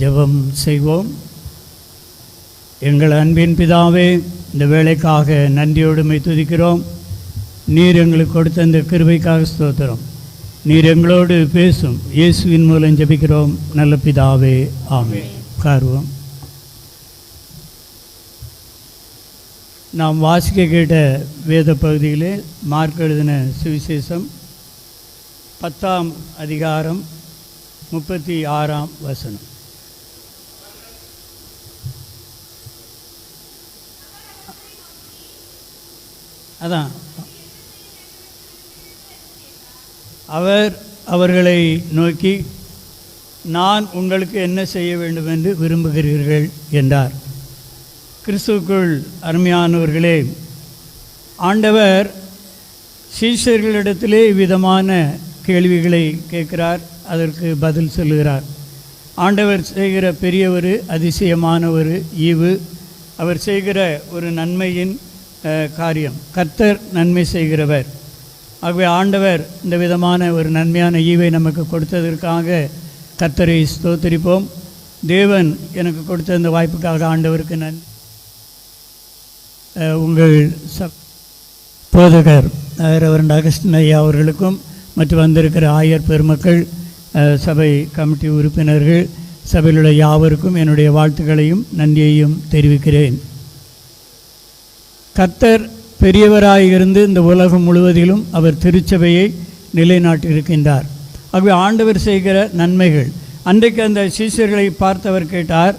ஜெபம் செய்வோம். எங்கள் அன்பின் பிதாவே இந்த வேலைக்காக நன்றியோடுமை துதிக்கிறோம். நீர் எங்களுக்கு கொடுத்த இந்த கிருபைக்காக ஸ்தோத்திரம். நீர் எங்களோடு பேசும். இயேசுவின் மூலம் ஜெபிக்கிறோம். நல்ல பிதாவே ஆமே கார்வம் நாம் வாசிக்க கேட்ட வேத பகுதியிலே மார்க் எழுதின சுவிசேஷம் பத்தாம் அதிகாரம் முப்பத்தி ஆறாம் வசனம். அதான். அவர் அவர்களை நோக்கி நான் உங்களுக்கு என்ன செய்ய வேண்டும் என்று விரும்புகிறீர்கள்? என்றார். கிறிஸ்துவுக்குள் அருமையானவர்களே ஆண்டவர் சீஷர்களிடத்திலே விதமான கேள்விகளை கேட்கிறார் அதற்கு பதில் சொல்லுகிறார். ஆண்டவர் செய்கிற பெரிய ஒரு அதிசயமான ஒரு ஈவு. அவர் செய்கிற ஒரு நன்மையின் காரியம். கர்த்தர் நன்மை செய்கிறவர். ஆகவே ஆண்டவர் இந்த விதமான ஒரு நன்மையான ஈவை நமக்கு கொடுத்ததற்காக கர்த்தரை ஸ்தோத்தரிப்போம். தேவன் எனக்கு கொடுத்த இந்த வாய்ப்புக்காக ஆண்டவருக்கு நன் உங்கள் சப் போதகர் ரெவரண்ட் அகஸ்டின் ஐயா அவர்களுக்கும் மற்றும் வந்திருக்கிற ஆயர் பெருமக்கள் சபை கமிட்டி உறுப்பினர்கள் சபையிலுள்ள யாவருக்கும் என்னுடைய வாழ்த்துக்களையும் நன்றியையும் தெரிவிக்கிறேன். கத்தர் பெரியவராயிருந்து இந்த உலகம் முழுவதிலும் அவர் திருச்சபையை நிலைநாட்டியிருக்கின்றார். ஆகவே ஆண்டவர் செய்கிற நன்மைகள். அன்றைக்கு அந்த சீசர்களை பார்த்தவர் கேட்டார்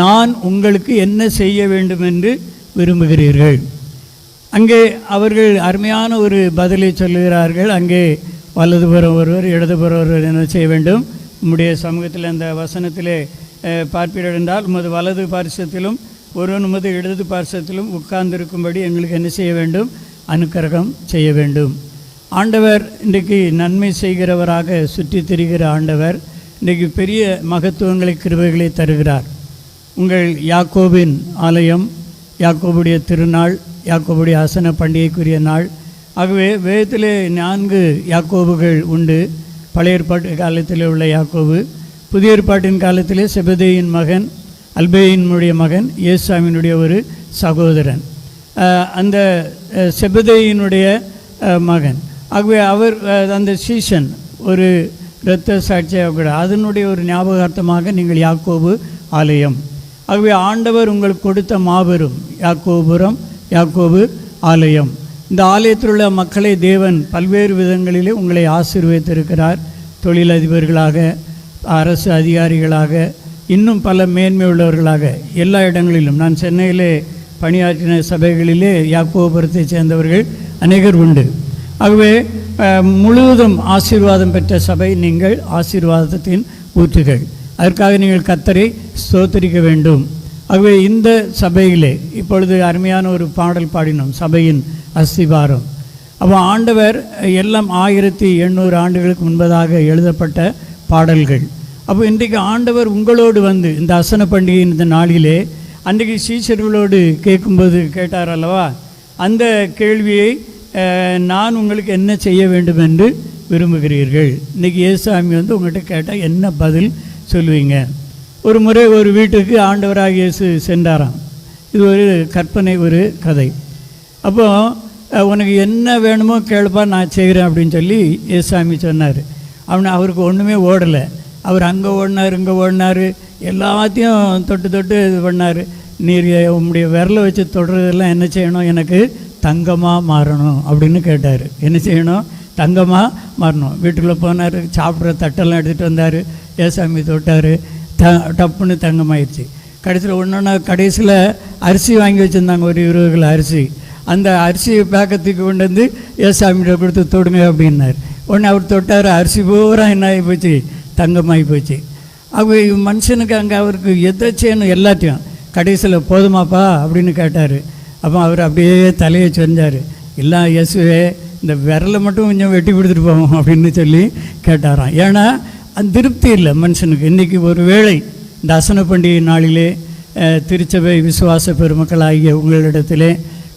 நான் உங்களுக்கு என்ன செய்ய வேண்டும் என்று விரும்புகிறீர்கள்? அங்கே அவர்கள் அருமையான ஒரு பதிலை சொல்லுகிறார்கள். அங்கே வலதுபுறம் ஒருவர் இடதுபுறம் ஒருவர் என்ன செய்ய வேண்டும்? உம்முடைய சமூகத்தில் அந்த வசனத்திலே பார்ப்பீர்கள் என்றால் உமது வலது பாரிசத்திலும் ஒருவன் உமது இடது பார்சத்திலும் உட்கார்ந்திருக்கும்படி எங்களுக்கு என்ன செய்ய வேண்டும்? அனுக்கிரகம் செய்ய வேண்டும். ஆண்டவர் இன்றைக்கு நன்மை செய்கிறவராக சுற்றி திரிகிற ஆண்டவர் இன்றைக்கு பெரிய மகத்துவங்களை கிருபைகளை தருகிறார். உங்கள் யாக்கோபின் ஆலயம் யாக்கோபுடைய திருநாள் யாக்கோபுடைய ஆசன பண்டிகைக்குரிய நாள். ஆகவே வேதத்திலே நான்கு யாக்கோபுகள் உண்டு. பழைய ஏற்பாட்டு காலத்தில் உள்ள யாக்கோபு புதிய ஏற்பாட்டின் காலத்திலே செபதேயின் மகன் அல்பேயினுடைய மகன் இயேசாமியினுடைய ஒரு சகோதரன். அந்த செபதையினுடைய செபதேயினுடைய மகன். ஆகவே அவர் அந்த சீசன் ஒரு இரத்த சாட்சியாக கூட அதனுடைய ஒரு ஞாபகார்த்தமாக நீங்கள் யாக்கோபு ஆலயம். ஆகவே ஆண்டவர் உங்களுக்கு கொடுத்த மாபெரும் யாக்கோபுரம் யாக்கோபு ஆலயம். இந்த ஆலயத்தில் உள்ள மக்களை தேவன் பல்வேறு விதங்களிலே உங்களை ஆசீர்வதித்திருக்கிறார். தொழிலதிபர்களாக அரசு அதிகாரிகளாக இன்னும் பல மேன்மை உள்ளவர்களாக எல்லா இடங்களிலும். நான் சென்னையிலே பணியாற்றின சபைகளிலே யாக்கோபுரத்தைச் சேர்ந்தவர்கள் அநேகர் உண்டு. ஆகவே முழுவதும் ஆசீர்வாதம் பெற்ற சபை நீங்கள் ஆசீர்வாதத்தின் ஊற்றுகள். அதற்காக நீங்கள் கத்தரை ஸ்தோத்தரிக்க வேண்டும். ஆகவே இந்த சபையிலே இப்பொழுது அருமையான ஒரு பாடல் பாடினோம் சபையின் அஸ்திபாரம். அப்போ ஆண்டவர் எல்லாம் ஆயிரத்தி எண்ணூறு ஆண்டுகளுக்கு முன்பதாக எழுதப்பட்ட பாடல்கள். அப்போ இன்றைக்கு ஆண்டவர் உங்களோடு வந்து இந்த அசன பண்டிகையின் இந்த நாளிலே அன்றைக்கு சீசர்களோடு கேட்கும்போது கேட்டார் அல்லவா? அந்த கேள்வியை நான் உங்களுக்கு என்ன செய்ய வேண்டும் என்று விரும்புகிறீர்கள்? இன்றைக்கி ஏசாமி வந்து உங்கள்கிட்ட கேட்டால் என்ன பதில் சொல்லுவீங்க? ஒரு முறை ஒரு வீட்டுக்கு ஆண்டவராக இயேசு சென்றாராம். இது ஒரு கற்பனை ஒரு கதை. அப்போ உனக்கு என்ன வேணுமோ கேளுப்பா நான் செய்கிறேன் அப்படின்னு சொல்லி ஏசாமி சொன்னார். அவனை அவருக்கு ஒன்றுமே ஓடலை. அவர் அங்கே ஓடினார் இங்கே ஓடினார். எல்லாத்தையும் தொட்டு தொட்டு இது பண்ணார். நீர் உங்களுடைய விரலை வச்சு தொடுறதெல்லாம் என்ன செய்யணும்? எனக்கு தங்கமாக மாறணும் அப்படின்னு கேட்டார். என்ன செய்யணும்? தங்கமாக மாறணும். வீட்டுக்குள்ளே போனார் சாப்பிட்ற தட்டெல்லாம் எடுத்துகிட்டு வந்தார். ஏசாமி தொட்டார். த டப்புன்னு தங்கமாயிடுச்சு கடைசியில் ஒன்றொன்னா கடைசியில் அரிசி வாங்கி வச்சுருந்தாங்க ஒரு இருபது கிலோ அரிசி. அந்த அரிசி பேக்கத்துக்கு கொண்டு வந்து ஏசாமிகிட்ட கொடுத்து தொடுங்க அப்படின்னார். உடனே அவர் தொட்டார் அரிசி பூரா என்ன ஆகி போச்சு? தங்கமாகி போச்சு. அப்போ மனுஷனுக்கு அங்கே அவருக்கு எதை எல்லாத்தையும். கடைசியில் போதுமாப்பா அப்படின்னு கேட்டார். அப்போ அவர் அப்படியே தலையை சொன்னார் இல்லை இயேசுவே இந்த விரலை மட்டும் கொஞ்சம் வெட்டி கொடுத்துட்டு போவோம் அப்படின்னு சொல்லி கேட்டாராம். ஏன்னா அந்த திருப்தி இல்லை மனுஷனுக்கு. இன்றைக்கி ஒரு வேளை இந்த அசன பண்டிகை நாளிலே திருச்சபை விசுவாச பெருமக்களாகிய உங்களிடத்திலே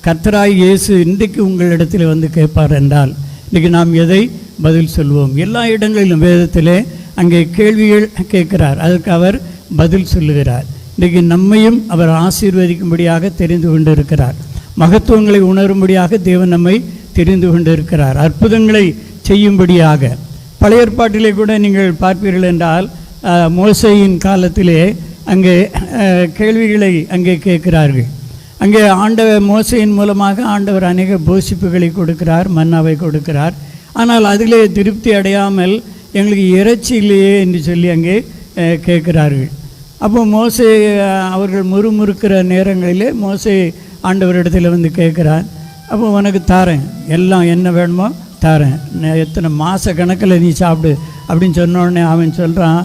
கத்தராய் இயேசு இன்றைக்கு உங்களிடத்தில் வந்து கேட்பார் என்றால் இன்றைக்கி நாம் எதை பதில் சொல்வோம்? எல்லா இடங்களிலும் வேதத்திலே அங்கே கேள்விகள் கேட்கிறார். அதற்கு அவர் பதில் சொல்லுகிறார். இன்றைக்கு நம்மையும் அவர் ஆசீர்வதிக்கும்படியாக தெரிந்து கொண்டிருக்கிறார். மகத்துவங்களை உணரும்படியாக தேவன் நம்மை தெரிந்து கொண்டிருக்கிறார். அற்புதங்களை செய்யும்படியாக. பழைய ஏற்பாட்டிலே கூட நீங்கள் பார்ப்பீர்கள் என்றால் மோசையின் காலத்திலே அங்கே கேள்விகளை அங்கே கேட்கிறார்கள். அங்கே ஆண்டவர் மோசையின் மூலமாக ஆண்டவர் அநேக போஷிப்புகளை கொடுக்கிறார் மன்னாவை கொடுக்கிறார். ஆனால் அதிலே திருப்தி அடையாமல் எங்களுக்கு இறைச்சி இல்லையே என்று சொல்லி அங்கே அஹ், கேட்கிறார்கள். அப்போ மோசை அவர்கள் முறுமுறுக்கிற நேரங்களிலே மோசை ஆண்டவரிடத்தில் வந்து கேட்குறார். அப்போ உனக்கு தாரேன். எல்லாம் என்ன வேணுமோ தாரேன். எத்தனை மாத கணக்கில் நீ சாப்பிடு அப்படின்னு சொன்னோடனே அவன் சொல்கிறான்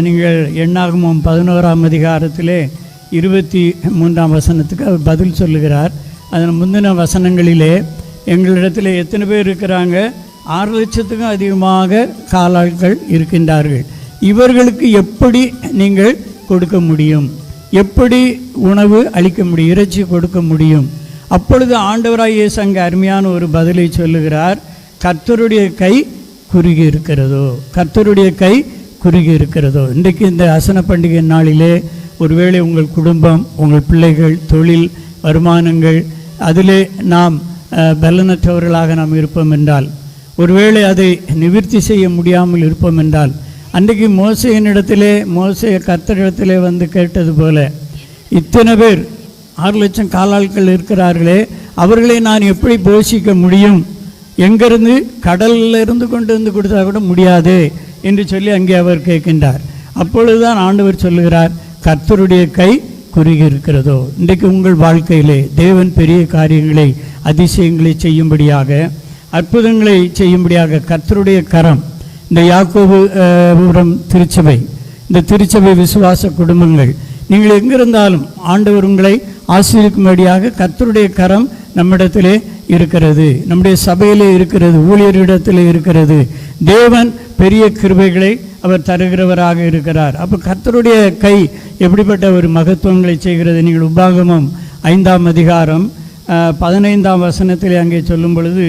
நீங்கள் எண்ணாகமும் பதினோராம் அதிகாரத்திலே இருபத்தி மூன்றாம் வசனத்துக்கு அவர் பதில் சொல்லுகிறார். அதன் முந்தின வசனங்களிலே எங்களிடத்தில் எத்தனை பேர் இருக்கிறாங்க? ஆறு லட்சத்துக்கும் அதிகமாக காலாட்கள் இருக்கின்றார்கள். இவர்களுக்கு எப்படி நீங்கள் கொடுக்க முடியும்? எப்படி உணவு அளிக்க முடியும்? இறைச்சி கொடுக்க முடியும்? அப்பொழுது ஆண்டவராய் இயேசு அங்கே அருமையான ஒரு பதிலை சொல்லுகிறார். கர்த்தருடைய கை குறுகி இருக்கிறதோ? கர்த்தருடைய கை குறுகி இருக்கிறதோ? இன்றைக்கு இந்த அசன பண்டிகை நாளிலே ஒருவேளை உங்கள் குடும்பம் உங்கள் பிள்ளைகள் தொழில் வருமானங்கள் அதிலே நாம் பலனற்றவர்களாக நாம் இருப்போம் என்றால் ஒருவேளை அதை நிவிர்த்தி செய்ய முடியாமல் இருப்போம் என்றால் அன்றைக்கு மோசையினிடத்திலே மோசைய கத்தரிடத்திலே வந்து கேட்டது போல இத்தனை பேர் ஆறு லட்சம் காலாட்கள் இருக்கிறார்களே அவர்களை நான் எப்படி போஷிக்க முடியும்? எங்கிருந்து கடலில் இருந்து கொண்டு வந்து கொடுத்தா கூட முடியாது என்று சொல்லி அங்கே அவர் கேட்கின்றார். அப்பொழுதுதான் ஆண்டவர் சொல்லுகிறார் கர்த்தருடைய கை குறுகி இருக்கிறதோ இன்றைக்கு உங்கள் வாழ்க்கையிலே தேவன் பெரிய காரியங்களை அதிசயங்களை செய்யும்படியாக அற்புதங்களை செய்யும்படியாக கர்த்தருடைய கரம் இந்த யாக்கோபுரம் திருச்சபை இந்த திருச்சபை விசுவாச குடும்பங்கள் நீங்கள் எங்கிருந்தாலும் ஆண்டவர் உங்களை ஆசிரியக்கும்படியாக கர்த்தருடைய கரம் நம்மிடத்திலே இருக்கிறது. நம்முடைய சபையிலே இருக்கிறது ஊழியரிடத்திலே இருக்கிறது. தேவன் பெரிய கிருபைகளை அவர் தருகிறவராக இருக்கிறார். அப்போ கர்த்தருடைய கை எப்படிப்பட்ட ஒரு மகத்துவங்களை செய்கிறது? நீங்கள் உபாகமம் ஐந்தாம் அதிகாரம் பதினைந்தாம் வசனத்திலே அங்கே சொல்லும் பொழுது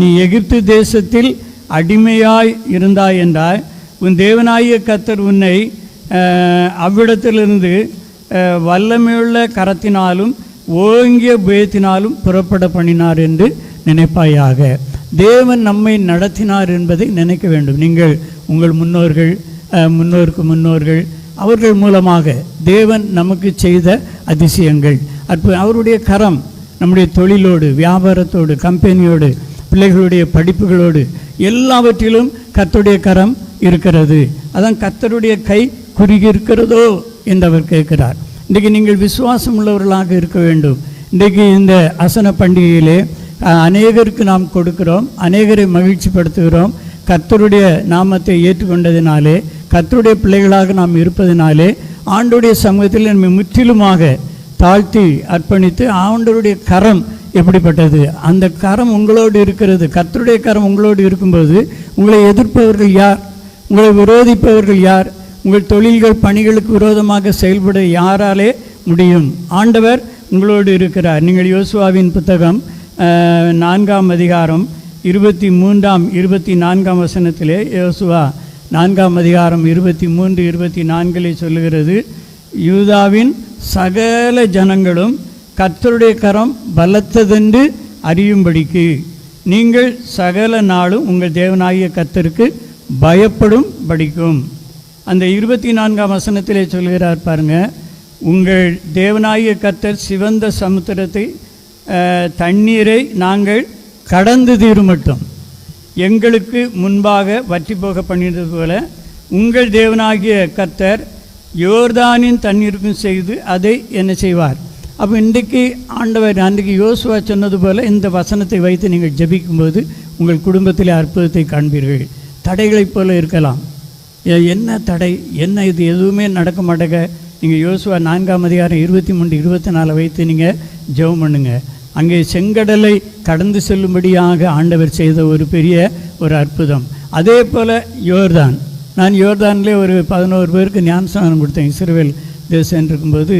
நீ எகிப்து தேசத்தில் அடிமையாய் இருந்தாய் என்றால் உன் தேவனாகிய கர்த்தர் உன்னை அவ்விடத்திலிருந்து வல்லமையுள்ள கரத்தினாலும் ஓங்கிய பயத்தினாலும் புறப்பட பண்ணினார் என்று நினைப்பாயாக. தேவன் நம்மை நடத்தினார் என்பதை நினைக்க வேண்டும். நீங்கள் உங்கள் முன்னோர்கள் முன்னோருக்கு முன்னோர்கள் அவர்கள் மூலமாக தேவன் நமக்கு செய்த அதிசயங்கள். அற்பு அவருடைய கரம் நம்முடைய தொழிலோடு வியாபாரத்தோடு கம்பெனியோடு பிள்ளைகளுடைய படிப்புகளோடு எல்லாவற்றிலும் கத்தருடைய கரம் இருக்கிறது. அதான் கர்த்தருடைய கை குறுகி இருக்கிறதோ என்று அவர் கேட்கிறார். இன்றைக்கு நீங்கள் விசுவாசம் உள்ளவர்களாக இருக்க வேண்டும். இன்றைக்கு இந்த அசன பண்டிகையிலே அநேகருக்கு நாம் கொடுக்கிறோம். அநேகரை மகிழ்ச்சிப்படுத்துகிறோம். கர்த்தருடைய நாமத்தை ஏற்றுக்கொண்டதினாலே கத்தருடைய பிள்ளைகளாக நாம் இருப்பதினாலே ஆண்டுடைய சமூகத்தில் நம்மை முற்றிலுமாக தாழ்த்தி அர்ப்பணித்து ஆண்டவருடைய கரம் எப்படிப்பட்டது? அந்த கரம் உங்களோடு இருக்கிறது. கத்தருடைய கரம் உங்களோடு இருக்கும்போது உங்களை எதிர்ப்பவர்கள் யார்? உங்களை விரோதிப்பவர்கள் யார்? உங்கள் தொழில்கள் பணிகளுக்கு விரோதமாக செயல்பட யாராலே முடியும்? ஆண்டவர் உங்களோடு இருக்கிறார். நீங்கள் யோசுவாவின் புத்தகம் நான்காம் அதிகாரம் இருபத்தி மூன்றாம் இருபத்தி நான்காம் வசனத்திலே யோசுவா நான்காம் அதிகாரம் இருபத்தி மூன்று இருபத்தி நான்கிலே சொல்லுகிறது யூதாவின் சகல ஜனங்களும் கத்தருடைய கரம் பலத்ததென்று அறியும்படிக்கு நீங்கள் சகல நாளும் உங்கள் தேவனாகிய கத்தருக்கு பயப்படும் படிக்கும் அந்த இருபத்தி நான்காம் வசனத்திலே சொல்கிறார் பாருங்க உங்கள் தேவனாகிய கத்தர் சிவந்த சமுத்திரத்தை தண்ணீரை நாங்கள் கடந்து தீரும் மட்டும் எங்களுக்கு முன்பாக வற்றி போக பண்ணினது போல உங்கள் தேவனாகிய கத்தர் யோர்தானின் தண்ணீருக்கும் செய்து அதை என்ன செய்வார்? அப்போ இன்றைக்கு ஆண்டவர் அன்றைக்கு யோசுவா சொன்னது போல் இந்த வசனத்தை வைத்து நீங்கள் ஜெபிக்கும்போது உங்கள் குடும்பத்திலே அற்புதத்தை காண்பீர்கள். தடைகளைப் போல இருக்கலாம். என்ன தடை? என்ன இது? எதுவுமே நடக்க மாட்டேங்க. நீங்கள் யோசுவா நான்காம் அதிகாரம் இருபத்தி மூன்று இருபத்தி நாலு வைத்து நீங்கள் ஜெபம் பண்ணுங்க. அங்கே செங்கடலை கடந்து செல்லும்படியாக ஆண்டவர் செய்த ஒரு பெரிய ஒரு அற்புதம். அதே போல் யோர்தான். நான் யோர்தான்லேயே ஒரு பதினோரு பேருக்கு ஞானஸ்நானம் கொடுத்தேன். இஸ்ரவேல் தேசம் இருக்கும்போது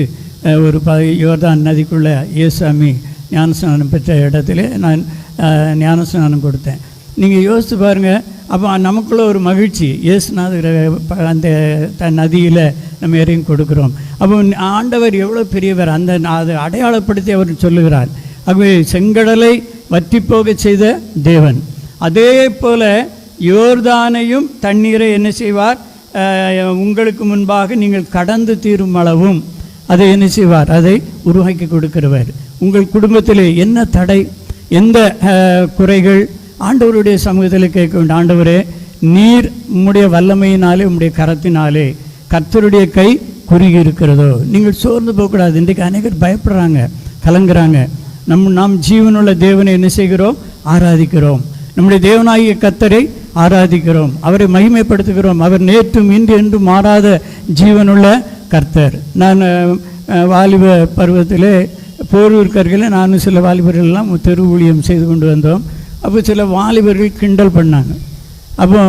ஒரு ப யோர்தான் நதிக்குள்ளே இயேசாமி ஞானஸ்நானம் பெற்ற இடத்துல நான் அஹ், ஞானஸ்நானம் கொடுத்தேன். நீங்கள் யோசித்து பாருங்கள் அப்போ நமக்குள்ளே ஒரு மகிழ்ச்சி. இயேசுநாதர் அந்த த நதியில் நம்ம எறையும் கொடுக்குறோம். அப்போ ஆண்டவர் எவ்வளோ பெரியவர். அந்த அதை அடையாளப்படுத்தி அவர் சொல்லுகிறார். ஆகவே செங்கடலை வற்றி போக செய்த தேவன். அதே போல் யோர்தானையும் தண்ணீரை என்ன செய்வார்? உங்களுக்கு முன்பாக நீங்கள் கடந்து தீரும் அளவும் அதை என்ன செய்வார்? அதை உருவாக்கி கொடுக்கிறவர். உங்கள் குடும்பத்திலே என்ன தடை? எந்த குறைகள்? ஆண்டவருடைய சமூகத்தில் கேட்க வேண்டும். ஆண்டவரே நீர் உம்முடைய வல்லமையினாலே உம்முடைய கரத்தினாலே கர்த்தருடைய கை குறுகி இருக்கிறதோ? நீங்கள் சோர்ந்து போகக்கூடாது. இன்றைக்கு அநேகர் பயப்படுறாங்க கலங்குறாங்க. நம் நாம் ஜீவனுள்ள தேவனை என்ன செய்கிறோம்? ஆராதிக்கிறோம். நம்முடைய தேவனாகிய கத்தரை ஆராதிக்கிறோம். அவரை மகிமைப்படுத்துகிறோம். அவர் நேற்றும் இன்று என்றும் மாறாத ஜீவனுள்ள கர்த்தர். நான் வாலிப பருவத்தில் போரூர்க்கர்களை நானும் சில வாலிபர்கள்லாம் தெரு ஊழியம் செய்து கொண்டு வந்தோம். அப்போ சில வாலிபர்கள் கிண்டல் பண்ணாங்க. அப்போ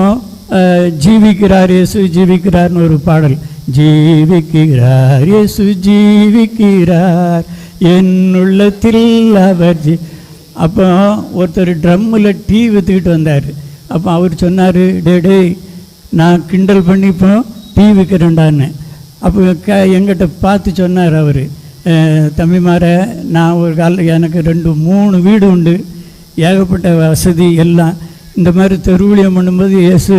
ஜீவிக்கிறார் இயேசு ஜீவிக்கிறார்னு ஒரு பாடல். ஜீவிக்கிறார் இயேசு ஜீவிக்கிறார். என்னுள்ளத்தில் அவர் ஜீ அப்போ ஒருத்தர் ட்ரம்மில் டீ விற்றுக்கிட்டு வந்தார். அப்போ அவர் சொன்னார் டே டேய் நான் கிண்டல் பண்ணி இப்போ டீ விற்கிறேன்டான்னு அப்போ க எங்கிட்ட பார்த்து சொன்னார் அவர். தம்பிமார நான் ஒரு கால எனக்கு ரெண்டு மூணு வீடு உண்டு. ஏகப்பட்ட வசதி எல்லாம். இந்த மாதிரி தெருவிலியம் பண்ணும்போது இயேசு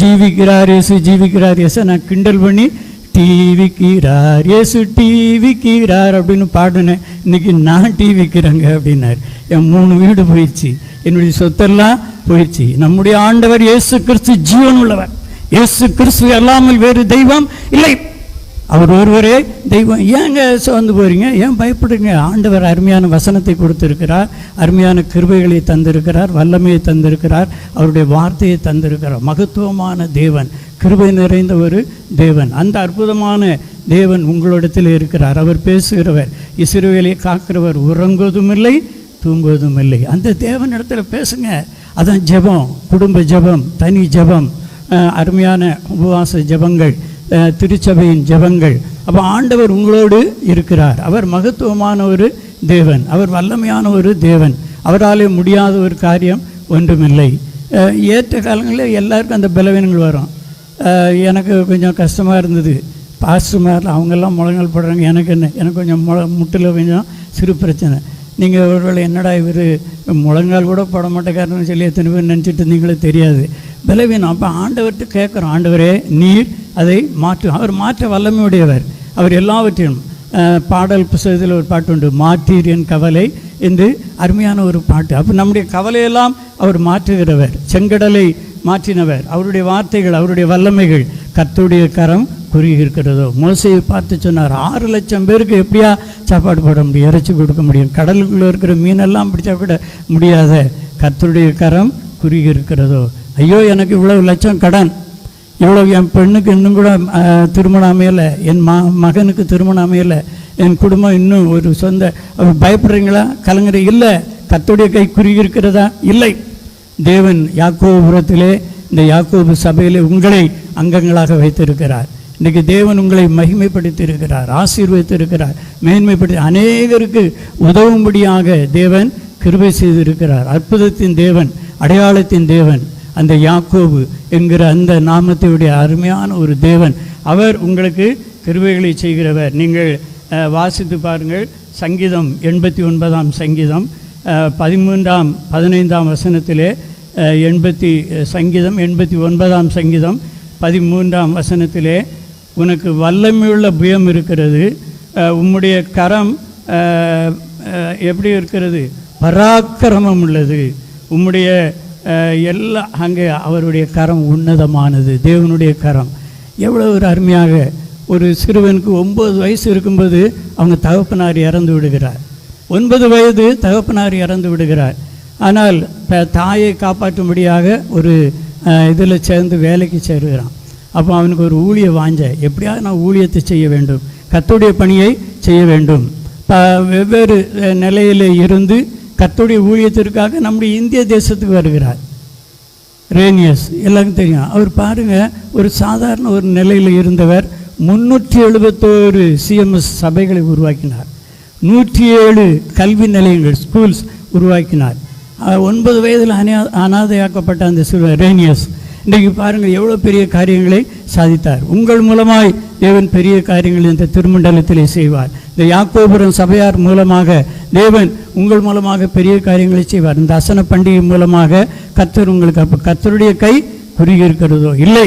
ஜீவிக்கிறார் இயேசு ஜீவிக்கிறார். இயேசு நான் கிண்டல் பண்ணி டிவிக்கிறார் இயேசு டிவிக்கிறார் அப்படின்னு பாடினேன். இன்னைக்கு நான் டிவிக்கிறேங்க அப்படின்னார். என் மூணு வீடு போயிடுச்சு. என்னுடைய சொத்தெல்லாம் போயிடுச்சு. நம்முடைய ஆண்டவர் இயேசு கிறிஸ்து ஜீவன் உள்ளவர் இயேசு கிறிஸ்து அல்லாமல் வேறு தெய்வம் இல்லை. அவர் ஒருவரே தெய்வம் ஏங்க சோர்ந்து போறீங்க? ஏன் பயப்படுங்க ஆண்டவர் அருமையான வசனத்தை கொடுத்திருக்கிறார். அருமையான கிருபைகளை தந்திருக்கிறார் வல்லமையை தந்திருக்கிறார் அவருடைய வார்த்தையை தந்திருக்கிறார். மகத்துவமான தேவன் கிருபை நிறைந்த ஒரு தேவன். அந்த அற்புதமான தேவன் உங்களிடத்தில் இருக்கிறார். அவர் பேசுகிறவர் இஸ்ரவேலை காக்கிறவர் உறங்குவதும் இல்லை தூங்குவதும் இல்லை அந்த தேவனிடத்துல பேசுங்க. அதான் ஜெபம் குடும்ப ஜெபம் தனி ஜெபம் அருமையான உபவாச ஜெபங்கள். திருச்சபையின் ஜெபங்கள். அப்போ ஆண்டவர் உங்களோடு இருக்கிறார். அவர் மகத்துவமான ஒரு தேவன். அவர் வல்லமையான ஒரு தேவன். அவராலே முடியாத ஒரு காரியம் ஒன்றுமில்லை. ஏற்ற காலங்களில் எல்லாருக்கும் அந்த பலவீனங்கள் வரும். எனக்கு கொஞ்சம் கஷ்டமாக இருந்தது. பாஸ்டர்மாரில் அவங்கெல்லாம் முழங்கல் படுறாங்க. எனக்கு என்ன? எனக்கு கொஞ்சம் முழ முட்டில் கொஞ்சம் சிறு பிரச்சனை. நீங்கள் ஒருவேளை என்னடா இவர்? முழங்கால் கூட போட மாட்டேக்காரன்னு சொல்லி எத்தனை பேர் நினச்சிட்டு இருந்தீங்களோ தெரியாது. பலவீனம் அப்போ ஆண்டவர்கிட்ட கேட்குறோம் ஆண்டவரே நீர் அதை மாற்று. அவர் மாற்ற வல்லமையுடையவர். அவர் எல்லாவற்றையும் பாடல் புத்தகத்தில் ஒரு பாட்டு உண்டு மாற்றீர் என் கவலை என்று அருமையான ஒரு பாட்டு. அப்போ நம்முடைய கவலையெல்லாம் அவர் மாற்றுகிறவர் செங்கடலை மாற்றினவர். அவருடைய வார்த்தைகள் அவருடைய வல்லமைகள் கத்துடைய கரம் குறுகி இருக்கிறதோ மோசையை பார்த்து சொன்னார் ஆறு லட்சம் பேருக்கு எப்படியா சாப்பாடு போட முடியும்? இறைச்சி கொடுக்க முடியும். கடலுக்குள்ளே இருக்கிற மீனெல்லாம் பிடிச்சா கூட முடியாத. கத்துடைய கரம் குறுகி இருக்கிறதோ ஐயோ எனக்கு இவ்வளவு லட்சம் கடன். இவ்வளோ என் பெண்ணுக்கு இன்னும் கூட திருமணம் அமையலை என் ம மகனுக்கு திருமணம் அமையலை என் குடும்பம் இன்னும் ஒரு சொந்த பயப்படுறீங்களா? கலங்குற இல்லை. கத்துடைய கை குறுகி இருக்கிறதா இல்லை. தேவன் யாக்கோபுரத்திலே இந்த யாக்கோபு சபையிலே உங்களை அங்கங்களாக வைத்திருக்கிறார். இன்றைக்கு தேவன் உங்களை மகிமைப்படுத்தி இருக்கிறார் ஆசீர்வதித்து இருக்கிறார் மேன்மைப்படுத்தி அநேகருக்கு உதவும்படியாக தேவன் கிருபை செய்திருக்கிறார். அற்புதத்தின் தேவன் அடையாளத்தின் தேவன். அந்த யாக்கோபு என்கிற அந்த நாமத்தையுடைய அருமையான ஒரு தேவன். அவர் உங்களுக்கு கிருபைகளை செய்கிறவர். நீங்கள் வாசித்து பாருங்கள். சங்கீதம் எண்பத்தி ஒன்பதாம் சங்கீதம் பதிமூன்றாம் பதினைந்தாம் வசனத்திலே எண்பத்தி சங்கீதம் எண்பத்தி ஒன்பதாம் சங்கீதம் பதிமூன்றாம் வசனத்திலே உனக்கு வல்லமையுள்ள புயம் இருக்கிறது. உம்முடைய கரம் எப்படி இருக்கிறது? பராக்கிரமம் உள்ளது. உம்முடைய எல்லா அங்கே அவருடைய கரம் உன்னதமானது தேவனுடைய கரம். எவ்வளோ ஒரு அருமையாக ஒரு சிறுவனுக்கு ஒம்பது வயசு இருக்கும்போது அவங்க தகப்பனார் இறந்து விடுகிறார். ஒன்பது வயது தகப்பனார் இறந்து விடுகிறார். ஆனால் இப்போ தாயை காப்பாற்றும்படியாக ஒரு இதில் சேர்ந்து வேலைக்கு சேருகிறான். அப்போ அவனுக்கு ஒரு ஊழிய வாஞ்ச. எப்படியாவது நான் ஊழியத்தை செய்ய வேண்டும். கத்துடைய பணியை செய்ய வேண்டும். வெவ்வேறு நிலையில் இருந்து கத்துடைய ஊழியத்திற்காக நம்முடைய இந்திய தேசத்துக்கு வருகிறார். ரேனியஸ் எல்லாருக்கும் தெரியும். அவர் பாருங்க ஒரு சாதாரண ஒரு நிலையில் இருந்தவர் முன்னூற்றி எழுபத்தோரு சிஎம்எஸ் சபைகளை உருவாக்கினார். நூற்றி ஏழு கல்வி நிலையங்கள் ஸ்கூல்ஸ் உருவாக்கினார். ஒன்பது வயதில் அநா அனாதையாக்கப்பட்ட அந்த சிறுவர் ரேனியஸ் இன்றைக்கு பாருங்கள் எவ்வளோ பெரிய காரியங்களை சாதித்தார். உங்கள் மூலமாய் தேவன் பெரிய காரியங்களை இந்த திருமண்டலத்திலே செய்வார். இந்த யாக்கோபுரம் சபையார் மூலமாக தேவன் உங்கள் மூலமாக பெரிய காரியங்களை செய்வார். இந்த அசன பண்டிகை மூலமாக கத்தர் உங்களுக்கு அப்போ கத்தருடைய கை குறுகி இருக்கிறதோ இல்லை.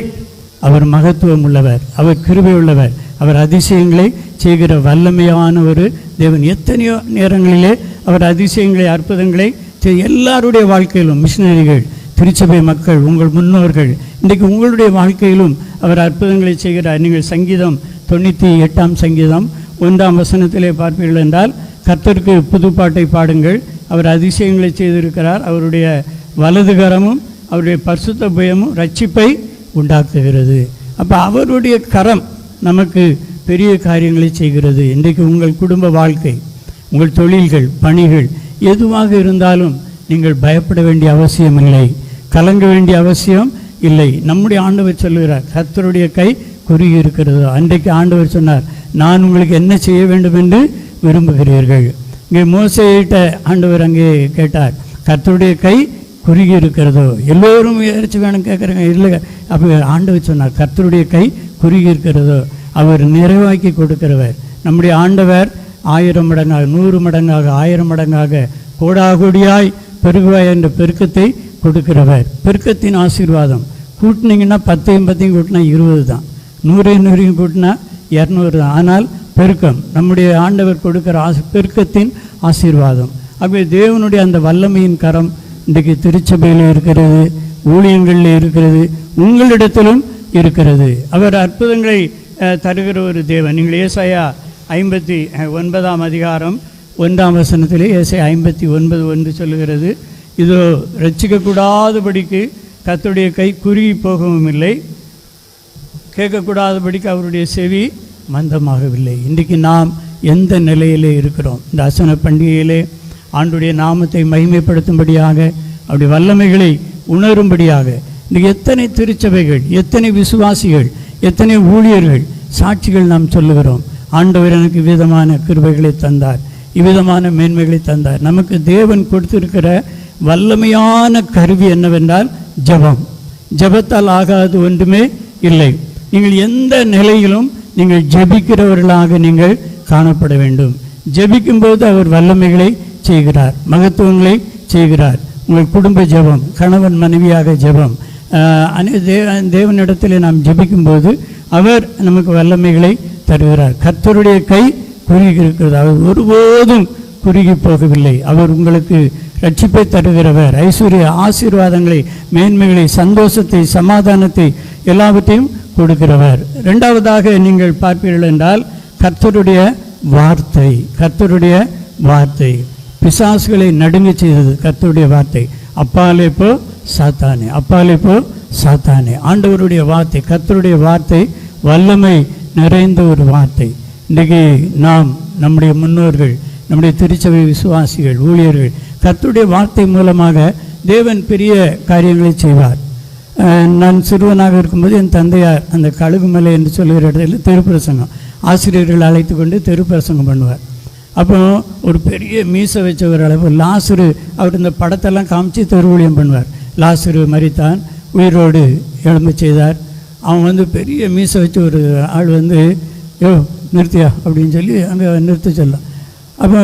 அவர் மகத்துவம் உள்ளவர் அவர் கிருபை உள்ளவர் அவர் அதிசயங்களை செய்கிற வல்லமையான ஒரு தேவன். எத்தனையோ நேரங்களிலே அவர் அதிசயங்களை அற்புதங்களை எல்லாருடைய வாழ்க்கையிலும் மிஷினரிகள் திருச்சபை மக்கள் உங்கள் முன்னோர்கள் இன்றைக்கு உங்களுடைய வாழ்க்கையிலும் அவர் அற்புதங்களை செய்கிறார். நீங்கள் சங்கீதம் தொண்ணூற்றி எட்டாம் சங்கீதம் ஒன்றாம் வசனத்திலே பார்ப்பீர்கள் என்றால் கர்த்தருக்கு புதுப்பாட்டை பாடுங்கள். அவர் அதிசயங்களை செய்திருக்கிறார். அவருடைய வலது கரமும் அவருடைய பரிசுத்த பயமும் ரட்சிப்பை உண்டாக்குகிறது. அப்போ அவருடைய கரம் நமக்கு பெரிய காரியங்களை செய்கிறது. இன்றைக்கு உங்கள் குடும்ப வாழ்க்கை உங்கள் தொழில்கள் பணிகள் எதுவாக இருந்தாலும் நீங்கள் பயப்பட வேண்டிய அவசியம் இல்லை. கலங்க வேண்டிய அவசியம் இல்லை. நம்முடைய ஆண்டவர் சொல்லுகிறார் கர்த்தருடைய கை குறுகி இருக்கிறது. அன்றைக்கு ஆண்டவர் சொன்னார் நான் உங்களுக்கு என்ன செய்ய வேண்டும் என்று விரும்புகிறீர்கள்? இங்கே மோசையிட்ட ஆண்டவர் அங்கே கேட்டார் கர்த்தருடைய கை குறுகி இருக்கிறதோ? எல்லோரும் இறைச்சி வேணும் கேட்குறாங்க. இல்லை அப்போ ஆண்டவர் சொன்னார் கர்த்தருடைய கை குறுகி இருக்கிறதோ? அவர் நிறைவாக்கி கொடுக்கிறவர். நம்முடைய ஆண்டவர் ஆயிரம் மடங்காக நூறு மடங்காக ஆயிரம் மடங்காக கோடாகோடியாய் பெருகுவாய் என்ற பெருக்கத்தை கொடுக்கிறவர். பெருக்கத்தின் ஆசீர்வாதம். கூட்டினீங்கன்னா பத்தையும் பத்தையும் கூட்டினா இருபது தான். நூறையும் நூறையும் கூட்டினா இரநூறு. தான் ஆனால் பெருக்கம். நம்முடைய ஆண்டவர் கொடுக்கிற ஆசி பெருக்கத்தின் ஆசீர்வாதம். ஆகவே தேவனுடைய அந்த வல்லமையின் கரம் இன்றைக்கு திருச்சபையில் இருக்கிறது ஊழியங்களில் இருக்கிறது உங்களிடத்திலும் இருக்கிறது. அவர் அற்புதங்களை அஹ், தருகிற ஒரு தேவன். நீங்கள் ஏசாயா ஐம்பத்தி ஒன்பதாம் அதிகாரம் ஒன்றாம் வசனத்திலே ஏசை ஐம்பத்தி ஒன்பது ஒன்று சொல்லுகிறது இதோ ரட்சிக்கக்கூடாதபடிக்கு கத்துடைய கை குறுகி போகவும் இல்லை. கேட்கக்கூடாதபடிக்கு அவருடைய செவி மந்தமாகவில்லை. இன்றைக்கு நாம் எந்த நிலையிலே இருக்கிறோம்? இந்த அசன பண்டிகையிலே ஆண்டுடைய நாமத்தை மகிமைப்படுத்தும்படியாக அப்படி வல்லமைகளை உணரும்படியாக இன்றைக்கு எத்தனை திருச்சபைகள் எத்தனை விசுவாசிகள் எத்தனை ஊழியர்கள் சாட்சிகள் நாம் சொல்லுகிறோம். ஆண்டவர் எனக்கு விதமான கிருபைகளை தந்தார் இவ்விதமான மேன்மைகளை தந்தார். நமக்கு தேவன் கொடுத்திருக்கிற வல்லமையான கருவி என்னவென்றால் ஜெபம். ஜெபத்தால் ஆகாது ஒன்றுமே இல்லை. நீங்கள் எந்த நிலையிலும் நீங்கள் ஜெபிக்கிறவர்களாக நீங்கள் காணப்பட வேண்டும். ஜெபிக்கும்போது அவர் வல்லமைகளை செய்கிறார் மகத்துவங்களை செய்கிறார். உங்கள் குடும்ப ஜெபம் கணவன் மனைவியாக ஜெபம். ஆஹ் அனே- தே- தேவனிடத்திலே நாம் ஜெபிக்கும்போது அவர் நமக்கு வல்லமைகளை தருகிறார். கர்த்தருடைய கை குறுகி இருக்கிறது அவர் ஒருபோதும் குறுகி போகவில்லை. அவர் உங்களுக்கு ரட்சிப்பை தருகிறவர். ஐஸ்வர்ய ஆசீர்வாதங்களை மேன்மைகளை சந்தோஷத்தை சமாதானத்தை எல்லாவற்றையும் கொடுக்கிறவர். ரெண்டாவதாக நீங்கள் பார்ப்பீர்கள் என்றால் கர்த்தருடைய வார்த்தை கர்த்தருடைய வார்த்தை. பிசாசுகளை நடுங்க செய்தது கர்த்தருடைய வார்த்தை. அப்பாலேப்போ சாத்தானே அப்பாலேப்போ சாத்தானே. ஆண்டவருடைய வார்த்தை கர்த்தருடைய வார்த்தை வல்லமை நிறைந்த ஒரு வார்த்தை. இன்றைக்கு நாம் நம்முடைய முன்னோர்கள் நம்முடைய திருச்சபை விசுவாசிகள் ஊழியர்கள் கர்த்தருடைய வார்த்தை மூலமாக தேவன் பெரிய காரியங்களை செய்வார். நான் சிறுவனாக இருக்கும்போது என் தந்தையார் அந்த கழுகுமலை என்று சொல்கிற இடத்துல தெருப்பிரசங்கம் ஆசிரியர்கள் அழைத்து கொண்டு தெருப்பிரசங்கம் பண்ணுவார். அப்போ ஒரு பெரிய மீசை வச்சவர் அளவு லாசுரு அவர் இந்த படத்தெல்லாம் காமிச்சு தெருவூழியம் பண்ணுவார். லாசுரு மறித்தான் உயிரோடு எழும்பு செய்தார். அவன் வந்து பெரிய மீசை வச்ச ஒரு ஆள் வந்து யோ நிறுத்தியா? அப்படின்னு சொல்லி அங்கே நிறுத்த சொல்லும் அப்போ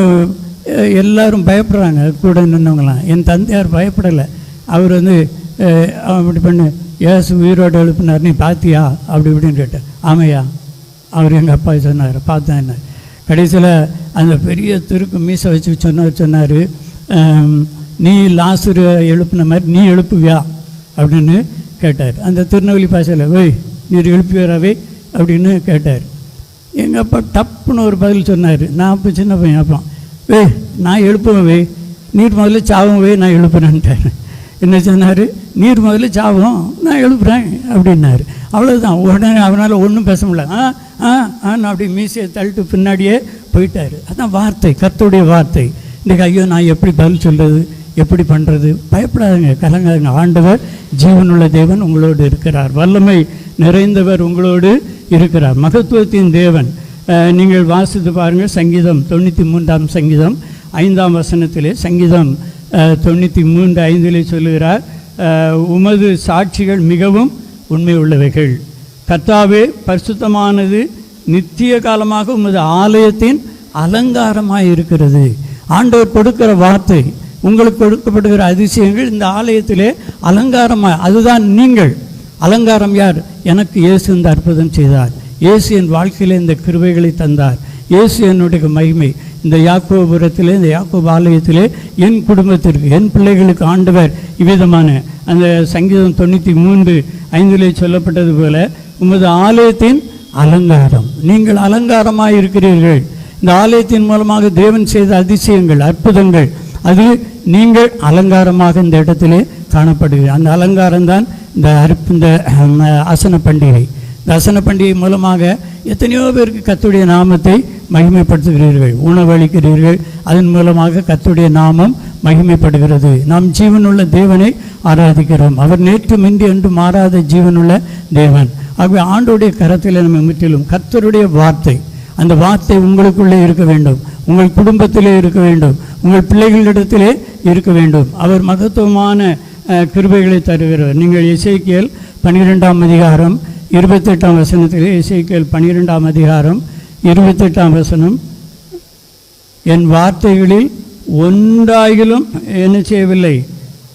எல்லோரும் எல்லாரும் பயப்படுறாங்க கூட நின்னவங்களாம் என் தந்தையார் பயப்படலை. அவர் வந்து அப்படி இப்படி பண்ணு. ஏசு உயிரோடு எழுப்பினார் நீ பார்த்தியா அப்படி இப்படின்னு கேட்டேன் ஆமையா? அவர் எங்கள் அப்பா சொன்னார். பார்த்தேன் என்ன? கடைசியில் அந்த பெரிய திருக்கு மீசை வச்சு சொன்னார் சொன்னார் நீ லாசுரு எழுப்பின மாதிரி நீ எழுப்புவியா? அப்படின்னு கேட்டார். அந்த திருநெல்வேலி பாசையில் வை நீர் எழுப்புவீராவே அப்படின்னு கேட்டார். எங்கள் அப்பா டப்புன்னு ஒரு பதில் சொன்னார். நான் அப்போ சின்ன பையன் அப்போ. வே நான் எழுப்புவேன் வே நீர் முதல்ல சாவும் வே நான் எழுப்புறேன்ட்டார். என்ன சொன்னார்? நீர் முதல்ல சாவும் நான் எழுப்புறேன் அப்படின்னாரு. அவ்வளோதான் உடனே அவனால் ஒன்றும் பேச முடியல. ஆ ஆ நான் அப்படி மீசையை தள்ளிட்டு பின்னாடியே போயிட்டார். அதான் வார்த்தை கத்துடைய வார்த்தை. இன்றைக்கு ஐயோ நான் எப்படி பதில் சொல்கிறது எப்படி பண்ணுறது பயப்படாதுங்க. கலங்காதுங்க. ஆண்டவர் ஜீவனுள்ள தேவன் உங்களோடு இருக்கிறார். வல்லமை நிறைந்தவர் உங்களோடு இருக்கிறார். மகத்துவத்தின் தேவன். நீங்கள் வாசித்து பாருங்கள் சங்கீதம் தொண்ணூற்றி மூன்றாம் சங்கீதம் ஐந்தாம் வசனத்திலே சங்கீதம் தொண்ணூற்றி மூன்று ஐந்திலே சொல்லுகிறார் உமது சாட்சிகள் மிகவும் உண்மை உள்ளவைகள் கர்த்தாவே பரிசுத்தமானது நித்திய காலமாக உமது ஆலயத்தின் அலங்காரமாய் இருக்கிறது ஆண்டவர் கொடுக்கிற வார்த்தை உங்களுக்கு கொடுக்கப்படுகிற அதிசயங்கள் இந்த ஆலயத்திலே அலங்காரமாய் அதுதான் நீங்கள். அலங்காரம் யார்? எனக்கு இயேசு இந்த அற்புதம் செய்தார். இயேசு என் வாழ்க்கையில் இந்த கிருவைகளை தந்தார். இயேசு என்னுடைய மகிமை. இந்த யாக்கோபுரத்தில் இந்த யாக்கோபு ஆலயத்திலே என் குடும்பத்திற்கு என் பிள்ளைகளுக்கு ஆண்டவர் இவ்விதமான அந்த சங்கீதம் தொண்ணூற்றி மூன்று ஐந்திலே சொல்லப்பட்டது போல உமது ஆலயத்தின் அலங்காரம். நீங்கள் அலங்காரமாக இருக்கிறீர்கள். இந்த ஆலயத்தின் மூலமாக தேவன் செய்த அதிசயங்கள் அற்புதங்கள் அது நீங்கள் அலங்காரமாக இந்த இடத்திலே காணப்படுகிறது. அந்த அலங்காரம் தான் இந்த அற்ப இந்த அசன பண்டிகை. இந்த அசன பண்டிகை மூலமாக எத்தனையோ பேருக்கு கத்துடைய நாமத்தை மகிமைப்படுத்துகிறீர்கள் உணவளிக்கிறீர்கள் அதன் மூலமாக கத்துடைய நாமம் மகிமைப்படுகிறது. நாம் ஜீவனுள்ள தேவனை ஆராதிக்கிறோம். அவர் நேற்று மின்றி என்று மாறாத ஜீவனுள்ள தேவன். ஆகவே ஆண்டோடைய கரத்தில் நம்ம முற்றிலும் கத்தருடைய வார்த்தை. அந்த வார்த்தை உங்களுக்குள்ளே இருக்க வேண்டும். உங்கள் குடும்பத்திலே இருக்க வேண்டும். உங்கள் பிள்ளைகளிடத்திலே இருக்க வேண்டும். அவர் மகத்துவமான கிருபைகளை தருகிறவர். நீங்கள் இசைக்கியல் பன்னிரெண்டாம் அதிகாரம் இருபத்தெட்டாம் வசனத்திலே இசைக்கியல் பன்னிரெண்டாம் அதிகாரம் இருபத்தெட்டாம் வசனம். என் வார்த்தைகளில் ஒன்றாகிலும் என்ன செய்யவில்லை.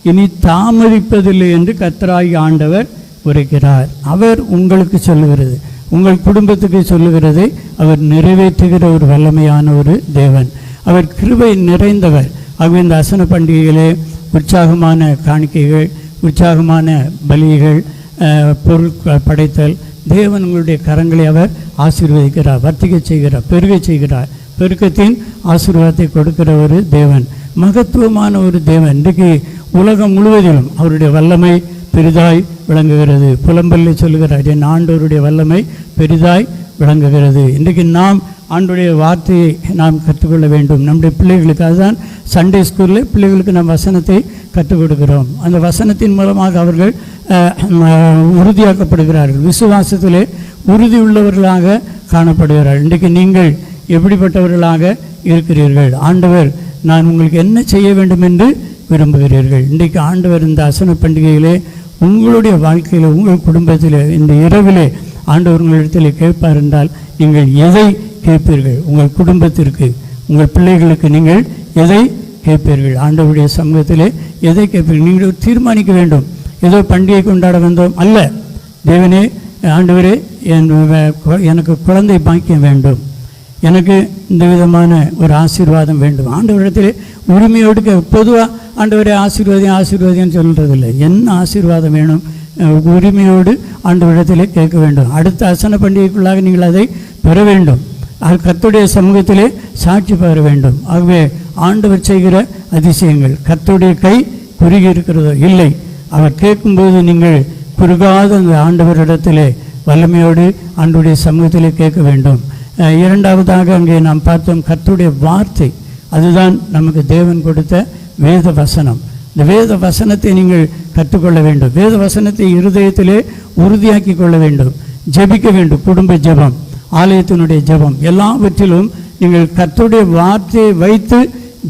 இனி தாமதிப்பதில்லை என்று கத்தராகி ஆண்டவர் உரைக்கிறார். அவர் உங்களுக்கு சொல்லுகிறது. உங்கள் குடும்பத்துக்கு சொல்லுகிறதை. அவர் நிறைவேற்றுகிற ஒரு வல்லமையான ஒரு தேவன். அவர் கிருபை நிறைந்தவர். ஆகவே இந்த அசன பண்டிகைகளே உற்சாகமான காணிக்கைகள் உற்சாகமான பலிகள் பொருள் படைத்தல் தேவன் உங்களுடைய கரங்களை அவர் ஆசீர்வதிக்கிறார் வர்த்திக்க செய்கிறார் பெருக செய்கிறார். பெருக்கத்தின் ஆசீர்வாதத்தை கொடுக்கிற ஒரு தேவன் மகத்துவமான ஒரு தேவன். இன்றைக்கு உலகம் முழுவதிலும் அவருடைய வல்லமை பெரிதாய் விளங்குகிறது. புலம்பல்லி சொல்லுகிறார் என் ஆண்டவருடைய வல்லமை பெரிதாய் விளங்குகிறது. இன்றைக்கு நாம் ஆண்டுடைய வார்த்தையை நாம் கற்றுக்கொள்ள வேண்டும். நம்முடைய பிள்ளைகளுக்கு அதுதான் சண்டே ஸ்கூலில் பிள்ளைகளுக்கு நாம் வசனத்தை கற்றுக் கொடுக்கிறோம். அந்த வசனத்தின் மூலமாக அவர்கள் உறுதியாக்கப்படுகிறார்கள். விசுவாசத்திலே உறுதி உள்ளவர்களாக காணப்படுகிறார்கள். இன்றைக்கு நீங்கள் எப்படிப்பட்டவர்களாக இருக்கிறீர்கள்? ஆண்டவர் நான் உங்களுக்கு என்ன செய்ய வேண்டும் என்று விரும்புகிறீர்கள்? இன்றைக்கு ஆண்டவர் இந்த அசன பண்டிகையிலே உங்களுடைய வாழ்க்கையில் உங்கள் குடும்பத்தில் இந்த இரவிலே ஆண்டவர் உங்களிடத்தில் கேட்பார் என்றால் நீங்கள் எதை கேட்பீர்கள்? உங்கள் குடும்பத்திற்கு உங்கள் பிள்ளைகளுக்கு நீங்கள் எதை கேட்பீர்கள்? ஆண்டவருடைய சமூகத்திலே எதை கேட்பீர்கள்? நீங்கள் தீர்மானிக்க வேண்டும். ஏதோ பண்டிகை கொண்டாட வந்தோம். அல்ல. தேவனே ஆண்டவரே என் எனக்கு குழந்தை பாக்கியம் வேண்டும். எனக்கு இந்த விதமான ஒரு ஆசீர்வாதம் வேண்டும். ஆண்டவரிடத்திலே உரிமையோடு பொதுவாக ஆண்டவரே ஆசீர்வாதம் ஆசீர்வாதம்னு சொல்கிறதில்லை என்ன ஆசீர்வாதம் வேணும்? உரிமையோடு ஆண்டவரிடத்திலே கேட்க வேண்டும். அடுத்த அசன பண்டிகைக்குள்ளாக நீங்கள் அதை பெற வேண்டும். அது கத்துடைய சமூகத்திலே சாட்சி பெற வேண்டும். ஆகவே ஆண்டவர் செய்கிற அதிசயங்கள் கத்துடைய கை குறுகி இருக்கிறதோ இல்லை அவர் கேட்கும்போது நீங்கள் குறுகாத அந்த ஆண்டவரிடத்திலே வல்லமையோடு ஆண்டுடைய சமூகத்திலே கேட்க வேண்டும். இரண்டாவதாக அங்கே நாம் பார்த்தோம் கத்துடைய வார்த்தை. அதுதான் நமக்கு தேவன் கொடுத்த வேத வசனம். இந்த வேத வசனத்தை நீங்கள் கற்றுக்கொள்ள வேண்டும். வேத வசனத்தை இருதயத்திலே உறுதியாக்கி கொள்ள வேண்டும். ஜெபிக்க வேண்டும். குடும்ப ஜெபம் ஆலயத்தினுடைய ஜெபம் எல்லாவற்றிலும் நீங்கள் கர்த்தருடைய வார்த்தையை வைத்து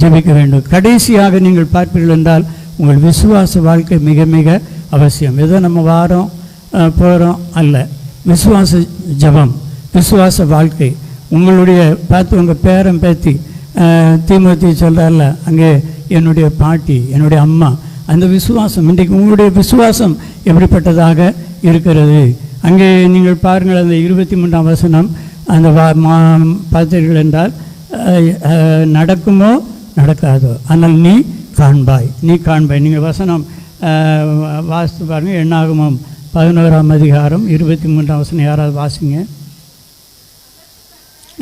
ஜெபிக்க வேண்டும். கடைசியாக நீங்கள் பார்ப்பீர்கள் என்றால் உங்கள் விசுவாச வாழ்க்கை மிக மிக அவசியம். ஏதோ நம்ம வாரம் போகிறோம் அல்ல. விசுவாச ஜெபம் விசுவாச வாழ்க்கை. உங்களுடைய பார்த்து உங்கள் பேரன் பேத்தி தீமூர்த்தி சொல்கிறார்ல அங்கே என்னுடைய பாட்டி என்னுடைய அம்மா அந்த விசுவாசம் இன்றைக்கு உங்களுடைய விசுவாசம் எப்படிப்பட்டதாக இருக்கிறது? அங்கே நீங்கள் பாருங்கள் அந்த இருபத்தி மூன்றாம் வசனம் அந்த வா மா பார்த்தீர்கள் என்றால் நடக்குமோ நடக்காதோ. ஆனால் நீ காண்பாய் நீ காண்பாய். நீங்கள் வசனம் வாசித்து பாருங்கள் எண்ணாகமம் பதினோராம் அதிகாரம் இருபத்தி மூன்றாம் வசனம் யாராவது வாசிங்க?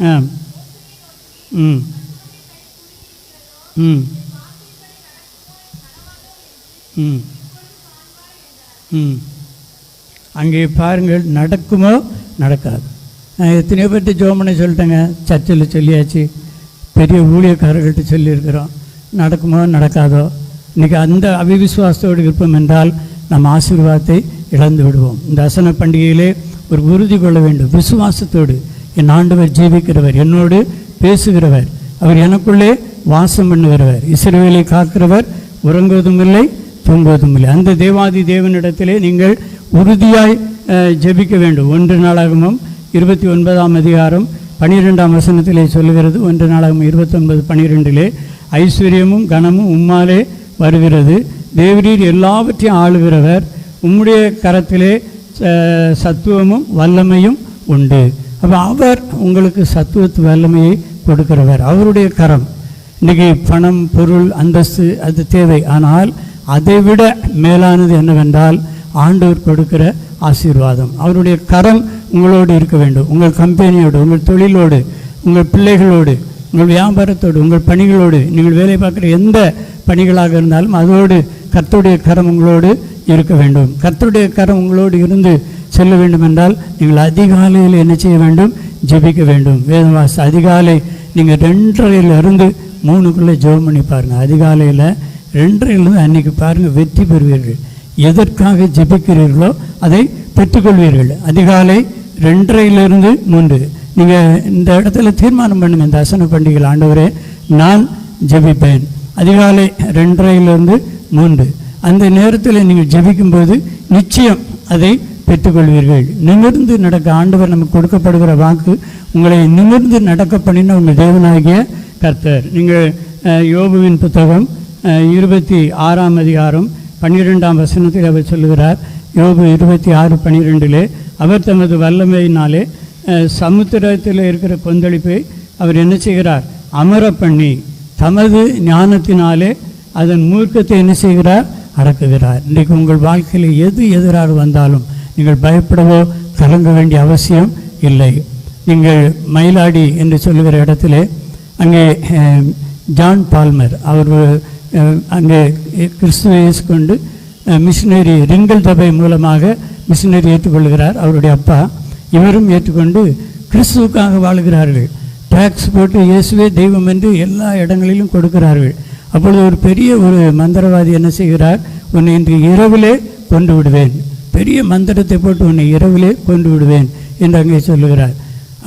ஆ ம். ம். ம். ம். அங்கே பாருங்கள் நடக்குமோ? நடக்காது. நான் எத்தனையோ பேர்ட்டு ஜோமனை சொல்லிட்டேங்க. சர்ச்சில் சொல்லியாச்சு. பெரிய ஊழியக்காரர்கள்ட்ட சொல்லியிருக்கிறோம். நடக்குமோ நடக்காதோ? இன்றைக்கி அந்த அவிவிசுவாசத்தோடு இருப்போம் என்றால் நம் ஆசீர்வாதத்தை இழந்து விடுவோம். இந்த அசன பண்டிகையிலே ஒரு உறுதி கொள்ள வேண்டும். விசுவாசத்தோடு என் ஆண்டவர் ஜீவிக்கிறவர் என்னோடு பேசுகிறவர். அவர் எனக்குள்ளே வாசம் பண்ணுகிறவர். இஸ்ரவேலை காக்கிறவர் உறங்குவதும் இல்லை தூங்குவதும் இல்லை அந்த தேவாதி தேவனிடத்திலே நீங்கள் உறுதியாய் ஜெபிக்க வேண்டும். ஒன்று நாளாகமும் இருபத்தி ஒன்பதாம் அதிகாரம் பனிரெண்டாம் வசனத்திலே சொல்லுகிறது. ஒன்று நாளாகமும் இருபத்தொன்பது பனிரெண்டிலே ஐஸ்வர்யமும் கனமும் உம்மாலே வருகிறது. தேவரீர் எல்லாவற்றையும் ஆளுகிறவர். உம்முடைய கரத்திலே சத்துவமும் வல்லமையும் உண்டு. அப்போ அவர் உங்களுக்கு சத்துவத்து வல்லமையை கொடுக்கிறவர். அவருடைய கரம். இன்றைக்கி பணம் பொருள் அந்தஸ்து அது தேவை. ஆனால் அதைவிட மேலானது என்னவென்றால் ஆண்டவர் கொடுக்கிற ஆசீர்வாதம். அவருடைய கரம் உங்களோடு இருக்க வேண்டும். உங்கள் கம்பெனியோடு உங்கள் தொழிலோடு உங்கள் பிள்ளைகளோடு உங்கள் வியாபாரத்தோடு உங்கள் பணிகளோடு நீங்கள் வேலை பார்க்குற எந்த பணிகளாக இருந்தாலும் அதோடு கர்த்தருடைய கரம் உங்களோடு இருக்க வேண்டும். கர்த்தருடைய கரம் உங்களோடு இருந்து செல்ல வேண்டும் என்றால் நீங்கள் அதிகாலையில் என்ன செய்ய வேண்டும்? ஜெபிக்க வேண்டும். வேதவாச அதிகாலை நீங்கள் ரெண்டரையிலிருந்து மூணுக்குள்ளே ஜெபம் பண்ணி பாருங்கள் அதிகாலையில் ரெண்டரையிலிருந்து அன்னைக்கு பாருங்கள் வெற்றி பெறுவீர்கள். எதற்காக ஜெபிக்கிறீர்களோ அதை பெற்றுக்கொள்வீர்கள். அதிகாலை ரெண்டரையிலிருந்து மூன்று. நீங்கள் இந்த இடத்துல தீர்மானம் பண்ணுங்கள் இந்த அசன பண்டிகையில் ஆண்டவரே நான் ஜெபிப்பேன். அதிகாலை ரெண்டரையிலிருந்து மூன்று. அந்த நேரத்தில் நீங்கள் ஜெபிக்கும்போது நிச்சயம் அதை பெற்றுக்கொள்வீர்கள். நிமிர்ந்து நடக்க ஆண்டவர் நமக்கு கொடுக்கப்படுகிற வாக்கு உங்களை நிமிர்ந்து நடக்க பண்ணின உங்கள் தேவனாகிய கர்த்தர். நீங்கள் யோபுவின் புத்தகம் இருபத்தி ஆறாம் அதிகாரம் பன்னிரெண்டாம் வசனத்தில் அவர் சொல்லுகிறார். யோபு இருபத்தி ஆறு பன்னிரெண்டிலே அவர் தமது வல்லமையினாலே சமுத்திரத்தில் இருக்கிற கொந்தளிப்பை அவர் என்ன செய்கிறார்? அமர பண்ணி தமது ஞானத்தினாலே அதன் மூர்க்கத்தை என்ன செய்கிறார்? அடக்குகிறார் இன்றைக்கு உங்கள் வாழ்க்கையில் எது எதிராக வந்தாலும் நீங்கள் பயப்படவோ கலங்க வேண்டிய அவசியம் இல்லை. நீங்கள் மயிலாடி என்று சொல்லுகிற இடத்திலே அங்கே ஜான் பால்மர் அவர் அங்கே கிறிஸ்துவை ஏற்றுக்கொண்டு மிஷினரி ரிங்கல் தபை மூலமாக மிஷினரி ஏற்றுக்கொள்கிறார். அவருடைய அப்பா. இவரும் ஏற்றுக்கொண்டு கிறிஸ்துவுக்காக வாழுகிறார்கள். டேக்ஸ் போட்டு இயேசுவே தெய்வம் என்று எல்லா இடங்களிலும் கொடுக்கிறார்கள். அப்பொழுது ஒரு பெரிய ஒரு மந்திரவாதி என்ன செய்கிறார்? உன்னை இன்று இரவிலே கொண்டு விடுவேன். பெரிய மந்திரத்தை போட்டு உன்னை இரவிலே கொண்டு விடுவேன் என்று அங்கே சொல்லுகிறார்.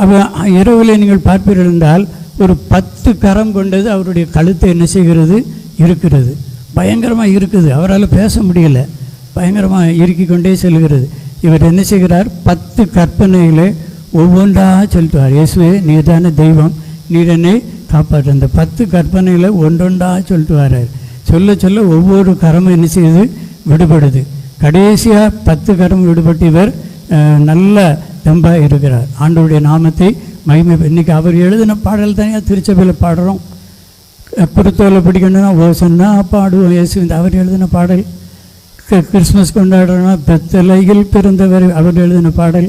அப்போ இரவிலே நீங்கள் பார்ப்பீர்கள் என்றால் ஒரு பத்து கரம் கொண்டது அவருடைய கழுத்தை என்ன செய்கிறது? இருக்கிறது பயங்கரமாக இருக்குது அவரால் பேச முடியல. பயங்கரமாக இறுக்கி கொண்டே செல்கிறது. இவர் என்ன செய்கிறார்? பத்து கற்பனைகளை ஒவ்வொன்றாக சொல்லிட்டுவார் இயேசுவே நீர் தானே தெய்வம். நீர் என்னை காப்பாற்று. அந்த பத்து கற்பனைகளை ஒன்றொன்றாக சொல்லிட்டு வர்றார் சொல்ல சொல்ல ஒவ்வொரு கரமும் என்ன செய்யுது விடுபடுது. கடைசியாக பத்து கரம் விடுபட்டு இவர் நல்ல தெம்பாக இருக்கிறார். ஆண்டோடைய நாமத்தை மகிமை இன்னைக்கு அவர் எழுதின பாடல் தனியாக திருச்சபையில் பாடுறோம். குருத்தோலை பிடிக்கணும்னா ஓசன்னா பாடுவோம். இயேசு இந்த அவர் எழுதின பாடல். கிறிஸ்மஸ் கொண்டாடுறோம்னா பெத்தலையில் பிறந்தவர் அவர் எழுதின பாடல்.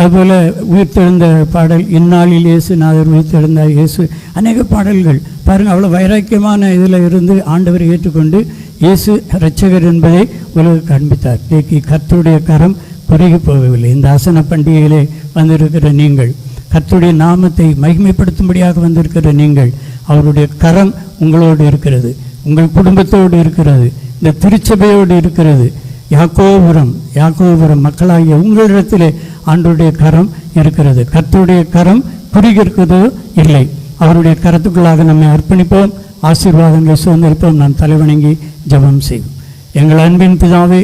அதுபோல் உயிர்த்தெழுந்த பாடல். இந்நாளில் இயேசு நாதர் உயிர்த்தெழுந்தார். இயேசு அநேக பாடல்கள். பாருங்கள் அவ்வளோ வைராக்கியமான இதில் இருந்து ஆண்டவரை ஏற்றுக்கொண்டு இயேசு இரட்சகர் என்பதை உலக காண்பித்தார். இன்னைக்கு கர்த்தருடைய கரம் குறுகி போகவில்லை. இந்த அசன பண்டிகையிலே வந்திருக்கிற நீங்கள் கர்த்தருடைய நாமத்தை மகிமைப்படுத்தும்படியாக வந்திருக்கிற நீங்கள் அவருடைய கரம் உங்களோடு இருக்கிறது உங்கள் குடும்பத்தோடு இருக்கிறது இந்த திருச்சபையோடு இருக்கிறது. யாக்கோபுரம் யாக்கோபுரம் மக்களாகிய உங்களிடத்திலே ஆண்டுடைய கரம் இருக்கிறது. கர்த்தருடைய கரம் குறுகிருக்கிறதோ இல்லை. அவருடைய கரத்துக்குள்ளாக நம்மை அர்ப்பணிப்போம் ஆசீர்வாதங்களை சுதந்திரிப்போம். நாம் தலைவணங்கி ஜெபம் செய்வோம். எங்கள் அன்பின் பிதாவே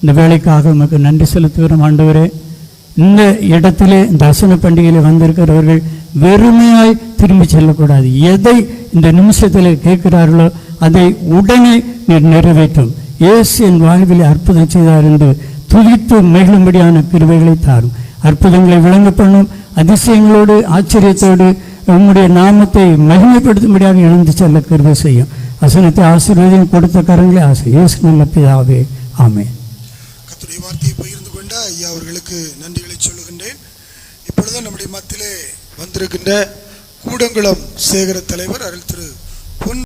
இந்த வேலைக்காக உமக்கு நன்றி செலுத்துகிறோம் ஆண்டவரே. இந்த இடத்திலே தசன பண்டிகையில் வந்திருக்கிறவர்கள் வெறுமையாய் திரும்பி செல்லக்கூடாது. எதை இந்த நிமிஷத்தில் கேட்கிறார்களோ அதை உடனே நீர் நிறைவேற்றும். இயேசு என் வாழ்வில் அற்புதம் செய்தார் என்று துதித்து மகிழும்படியான கிருவைகளை தாரும். அற்புதங்களை விளங்க பண்ணும் அதிசயங்களோடு ஆச்சரியத்தோடு உங்களுடைய நாமத்தை மகிமைப்படுத்தும்படியாக எழுந்து செல்ல கருவை செய்யும். வசனத்தை ஆசீர்வாதம் கொடுத்த கரங்களே ஆசை. இயேசு நல்ல பிதாவே. ஆமே வார்த்தையை பகிர்ந்து கொண்ட ஐயா அவர்களுக்கு நன்றி சொல்லுகின்றேன் இப்பொழுது நம்முடைய வந்திருக்கின்ற கூடங்குளம் சேகர தலைவர் அருள் திரு